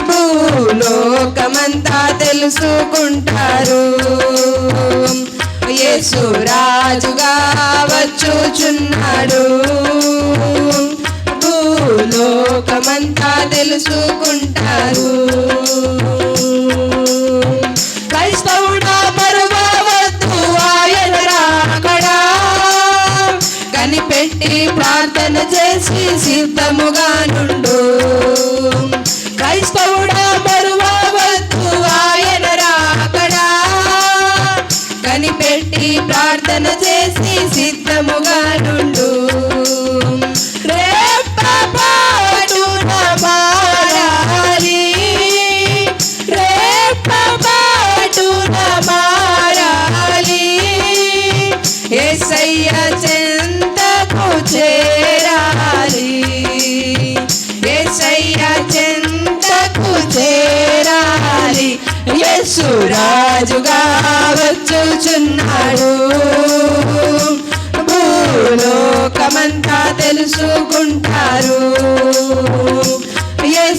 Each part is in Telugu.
భూలోకమంతా తెలుసుకుంటారు. యేసు రాజుగా వచ్చుచున్నాడు. భూలోకమంతా తెలుసుకుంటారు. క్రైస్తవుడా ఆయన రాకడా. కనిపెట్టి ప్రార్థన చేసి సిద్ధముగా ప్రార్థన చేసి సిద్ధముగా నుండు రాజుగా వచ్చుచున్నాడు.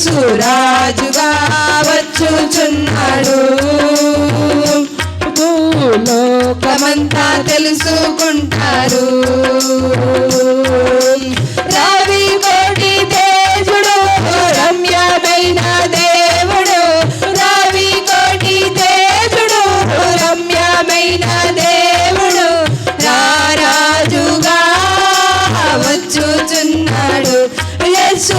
యేసు రాజుగా వచ్చుచున్నాడు భూలోకమంతా తెలుసుకుంటారు. రవి కోటి తేజుడు రమ్యమైన దేవుడు. రవి కోటి తేజుడు రమ్యమైన దేవుడు. రాజుగా వచ్చుచున్నాడు యేసు